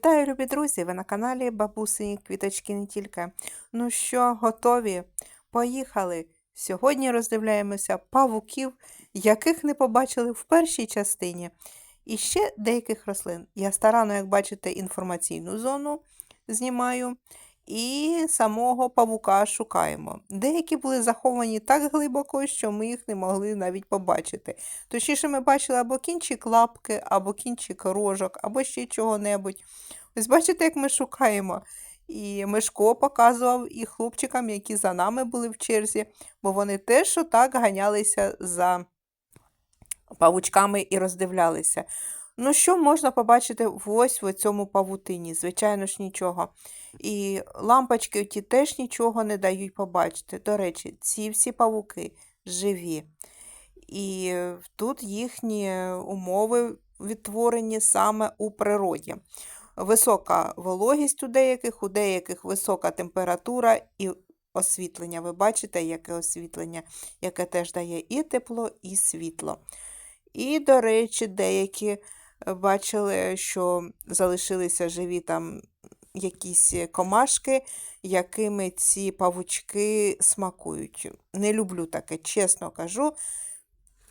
Вітаю, любі друзі! Ви на каналі Бабусині Квіточки не тільки. Ну що, готові? Поїхали! Сьогодні роздивляємося павуків, яких не побачили в першій частині. І ще деяких рослин. Я старано, як бачите, інформаційну зону знімаю. І самого павука шукаємо. Деякі були заховані так глибоко, що ми їх не могли навіть побачити. Точніше, ми бачили або кінчик лапки, або кінчик рожок, або ще чого-небудь. Ось бачите, як ми шукаємо. І Мишко показував і хлопчикам, які за нами були в черзі, бо вони теж отак ганялися за павучками і роздивлялися. Ну, що можна побачити ось в цьому павутині? Звичайно ж, нічого. І лампочки ті теж нічого не дають побачити. До речі, ці всі павуки живі. І тут їхні умови відтворені саме у природі. Висока вологість у деяких, у деяких висока температура і освітлення. Ви бачите, яке освітлення, яке теж дає і тепло, і світло. І, до речі, деякі бачили, що залишилися живі там якісь комашки, якими ці павучки смакують. Не люблю таке, чесно кажу.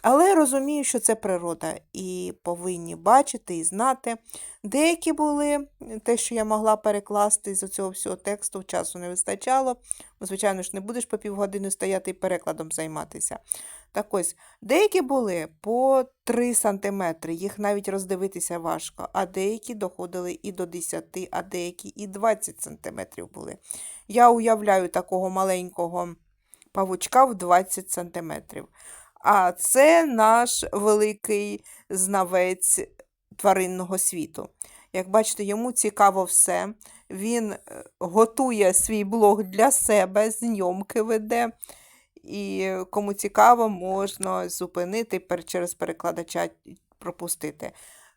Але розумію, що це природа, і повинні бачити і знати. Деякі були, те, що я могла перекласти з цього всього тексту, часу не вистачало. Звичайно ж, не будеш по півгодини стояти і перекладом займатися. Так ось, деякі були по 3 см, їх навіть роздивитися важко, а деякі доходили і до 10, а деякі і 20 см були. Я уявляю такого маленького павучка в 20 см. А це наш великий знавець тваринного світу. Як бачите, йому цікаво все. Він е, готує свій блог для себе, знімки веде. І кому цікаво, можна зупинити через перекладача пропустити.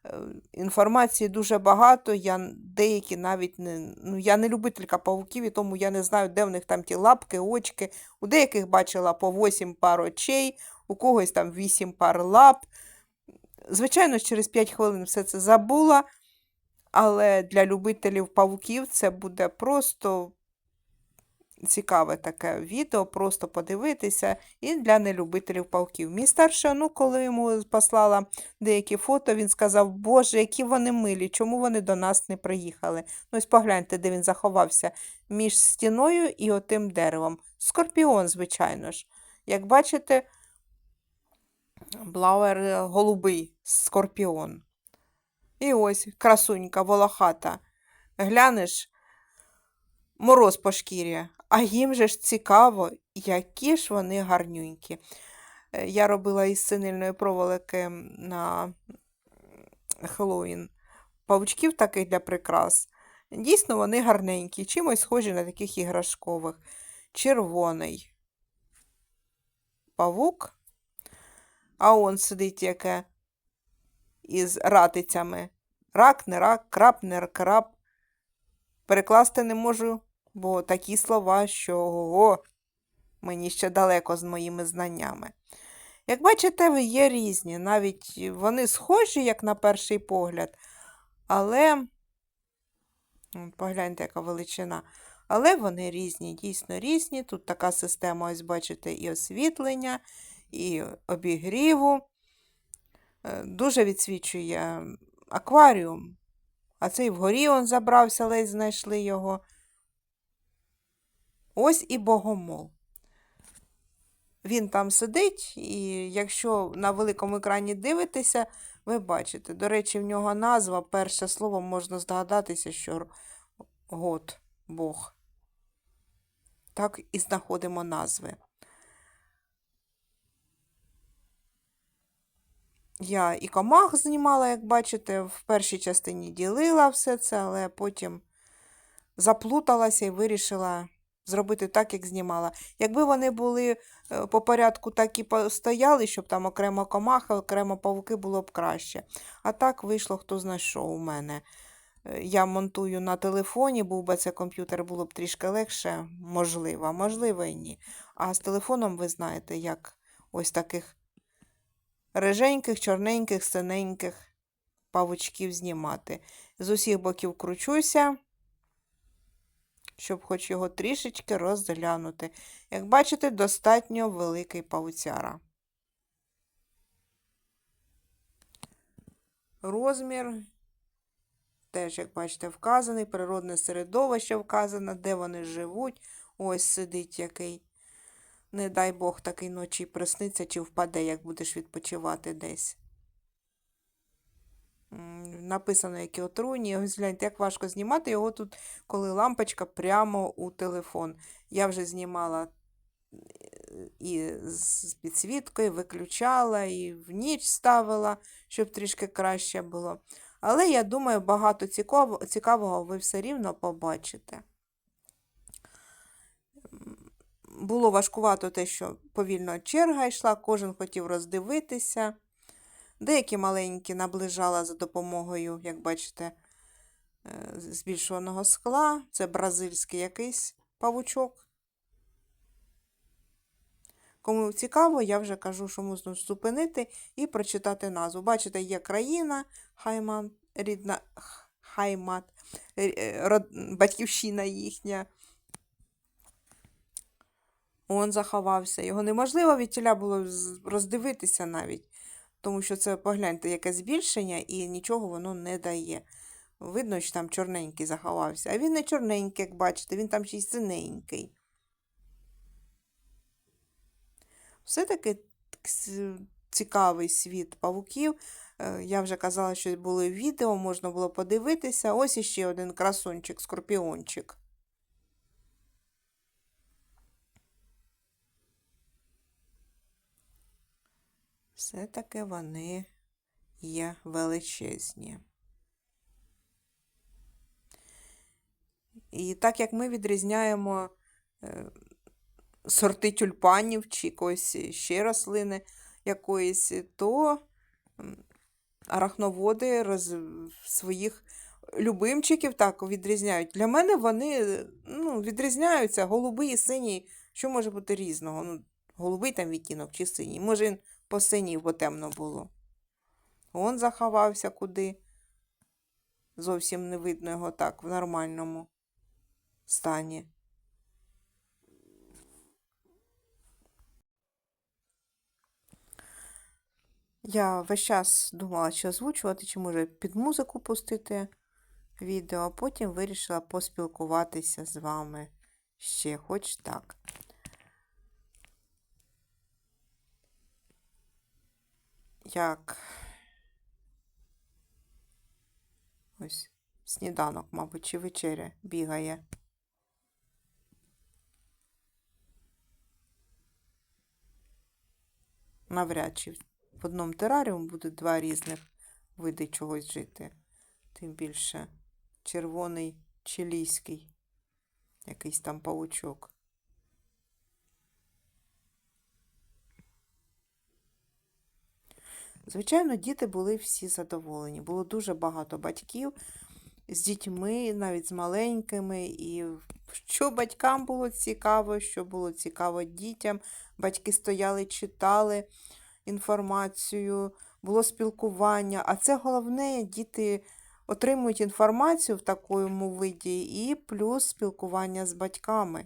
Е, інформації дуже багато, я деякі навіть не ну, я не любителька павуків, і тому я не знаю, де в них там ті лапки, очки. У деяких бачила по 8 пар очей, у когось там 8 пар лап. Звичайно, через 5 хвилин все це забула, але для любителів павуків це буде просто цікаве таке відео, просто подивитися, і для нелюбителів павуків. Мій старший ну, коли йому послала деякі фото, він сказав, Боже, які вони милі, чому вони до нас не приїхали? Ну, ось погляньте, де він заховався між стіною і отим деревом. Скорпіон, звичайно ж. Як бачите, блауер е, голубий скорпіон. І ось красунька волохата. Глянеш, мороз по шкірі, а їм же ж цікаво, які ж вони гарнюнькі. Е, я робила із синильної проволоки на Хеллоуін павучків таких для прикрас. Дійсно, вони гарненькі, чимось схожі на таких іграшкових. Червоний павук а он сидить яке із ратицями. Рак, не рак, крап, не крап. Перекласти не можу, бо такі слова, що ого, мені ще далеко з моїми знаннями. Як бачите, ви є різні, навіть вони схожі, як на перший погляд, але, погляньте, яка величина. Але вони різні, дійсно різні. Тут така система, ось бачите, і освітлення, і обігріву. Е, дуже відсвічує акваріум. А цей вгорі он забрався, ледь знайшли його. Ось і богомол. Він там сидить, і якщо на великому екрані дивитеся, ви бачите. До речі, в нього назва, перше слово можна здогадатися, що год Бог. Так і знаходимо назви. Я і комах знімала, як бачите, в першій частині ділила все це, але потім заплуталася і вирішила зробити так, як знімала. Якби вони були е, по порядку так і стояли, щоб там окремо комаха, окремо павуки було б краще. А так вийшло, хто знайшов у мене. Е, я монтую на телефоні, був би це комп'ютер, було б трішки легше, можливо, можливо і ні. А з телефоном, ви знаєте, як ось таких риженьких, чорненьких, синеньких. павучків знімати. З усіх боків кручуся, щоб хоч його трішечки розглянути. Як бачите, достатньо великий павуцяра. Розмір теж, як бачите, вказаний, природне середовище вказано, де вони живуть. Ось сидить який. Не дай Бог такий ночі присниться чи впаде, як будеш відпочивати десь. Написано, які отруйні. Ось гляньте, як важко знімати його тут, коли лампочка прямо у телефон. Я вже знімала е, і з підсвіткою, виключала, і в ніч ставила, щоб трішки краще було. Але я думаю, багато цікавого ви все рівно побачите. Було важкувато те, що повільно черга йшла, кожен хотів роздивитися. Деякі маленькі наближала за допомогою, як бачите, е, збільшуваного скла. Це бразильський якийсь павучок. Кому цікаво, я вже кажу, що можна зупинити і прочитати назву. Бачите, є країна, Хайман, рідна Хаймат, е, е, батьківщина їхня. Он заховався. Його неможливо від тіля було роздивитися навіть, тому що це, погляньте, яке збільшення і нічого воно не дає. Видно, що там чорненький заховався. А він не чорненький, як бачите, він там ще й синенький. Все-таки цікавий світ павуків. Е, Я вже казала, що були відео, можна було подивитися. Ось іще один красунчик, скорпіончик. Все-таки вони є величезні. І так як ми відрізняємо е, сорти тюльпанів чи якоїсь ще рослини якоїсь, то арахноводи роз... своїх любимчиків так відрізняють. Для мене вони ну, відрізняються голубий і синій. Що може бути різного? Ну, голубий там відтінок чи синій. Може, він по синій, бо темно було. Он заховався куди. Зовсім не видно його так в нормальному стані. Я весь час думала, чи озвучувати, чи може під музику пустити відео, а потім вирішила поспілкуватися з вами ще, хоч так. Як ось сніданок, мабуть, чи вечеря бігає. Навряд чи в одному тераріумі буде два різних види чогось жити. Тим більше червоний чилійський, якийсь там павучок. Звичайно, діти були всі задоволені. Було дуже багато батьків з дітьми, навіть з маленькими. І що батькам було цікаво, що було цікаво дітям. Батьки стояли, читали інформацію, було спілкування. А це головне, діти отримують інформацію в такому виді і плюс спілкування з батьками.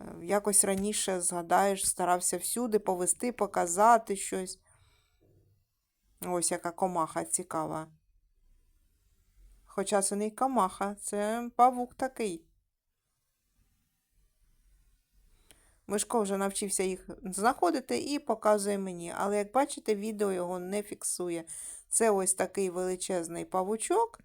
Е, Якось раніше, згадаєш, старався всюди повести, показати щось. Ось яка комаха цікава. Хоча це не й комаха, це павук такий. Мишко вже навчився їх знаходити і показує мені. Але, як бачите, відео його не фіксує. Це ось такий величезний павучок,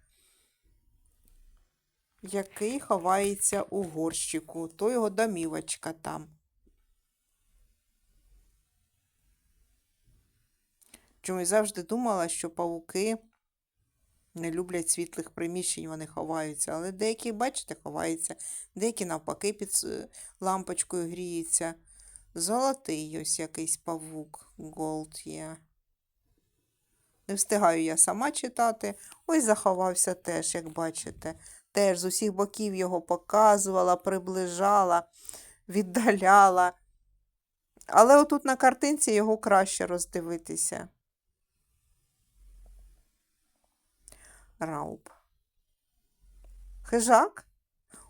який ховається у горщику. То його домівочка там. Чомусь завжди думала, що павуки не люблять світлих приміщень, вони ховаються. Але деякі, бачите, ховаються, деякі навпаки під лампочкою гріються. Золотий ось якийсь павук, голд є. Не встигаю я сама читати. Ось заховався теж, як бачите. Теж з усіх боків його показувала, приближала, віддаляла. Але отут на картинці його краще роздивитися. Рауб. Хижак?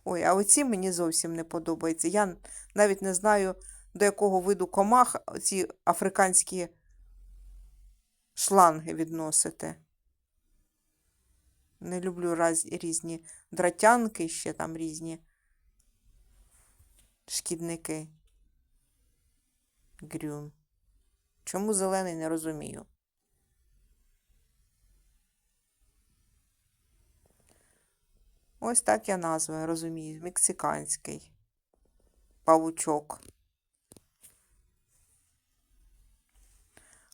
Ой, а оці мені зовсім не подобаються. Я навіть не знаю, до якого виду комах ці африканські шланги відносити. Не люблю раз, різні дратянки, ще там різні шкідники. Грюн. Чому зелений, не розумію. Ось так я назву розумію. Мексиканський павучок.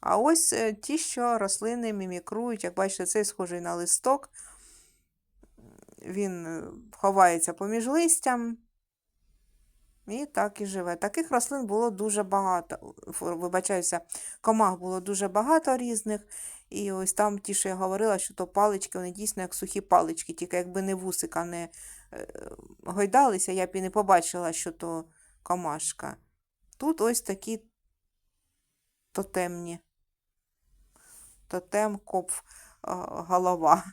А ось е, ті, що рослини мімікрують, як бачите, цей схожий на листок. Він е, ховається поміж листям. І так і живе. Таких рослин було дуже багато. Вибачаюся, комах було дуже багато різних. І ось там ті, що я говорила, що то палички, вони дійсно як сухі палички, тільки якби не вусика не е, гойдалися, я б і не побачила, що то комашка. Тут ось такі тотемні. Тотем, копф, а, голова.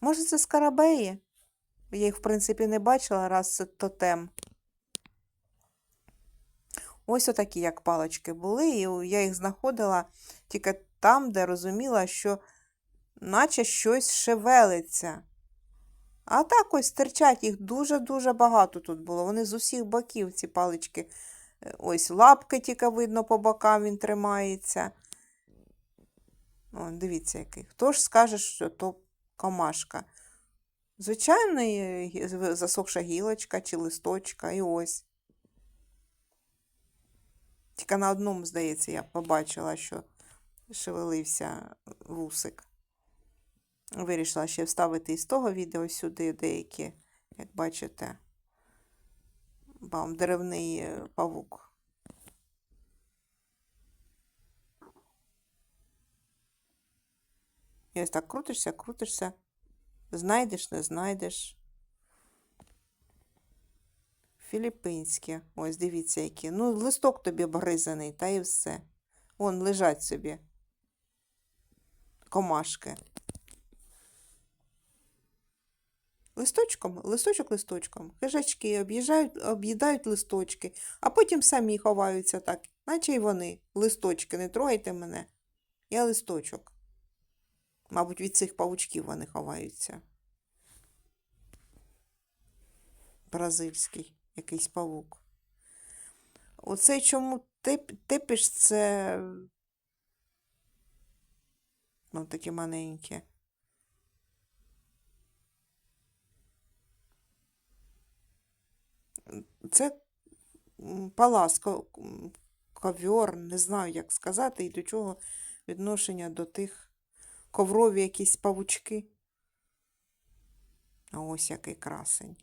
Може, це скарабеї? Я їх, в принципі, не бачила, раз це тотем. Ось отакі, як палички були, і я їх знаходила тільки там, де розуміла, що наче щось шевелиться. А так ось стирчать їх дуже-дуже багато тут було. Вони з усіх боків, ці палички. Е, Ось лапки тільки видно по бокам він тримається. О, дивіться, який. Хто ж скаже, що то комашка? Звичайно, засохша гілочка чи листочка, і ось. Тільки на одному, здається, я побачила, що шевелився вусик. Вирішила ще вставити із того відео сюди деякі, як бачите, бам, деревний е, павук. І ось так крутишся, крутишся. Знайдеш, не знайдеш. Філіппінське. Ось дивіться, які. Ну, листок тобі обгризаний, та і все. Вон лежать собі. Комашки. Листочком, листочок листочком. Хижачки об'їдають листочки, а потім самі ховаються так, наче й вони. Листочки, не трогайте мене. Я листочок. Мабуть, від цих павучків вони ховаються. Бразильський якийсь павук. Оце чому тип, типиш це. Ну, такі маленькі. Це палас, ковьор, не знаю, як сказати, і до чого відношення до тих коврові якісь павучки. Ось який красень.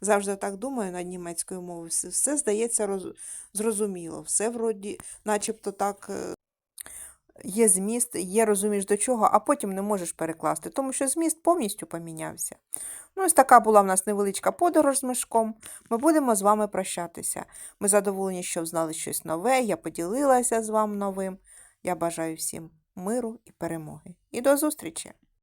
Завжди так думаю над німецькою мовою. Все, здається роз, зрозуміло, все вроді, начебто так. Є зміст, є розумієш до чого, а потім не можеш перекласти, тому що зміст повністю помінявся. Ну, ось така була в нас невеличка подорож з мишком. Ми будемо з вами прощатися. Ми задоволені, що знали щось нове, я поділилася з вами новим. Я бажаю всім миру і перемоги. І до зустрічі!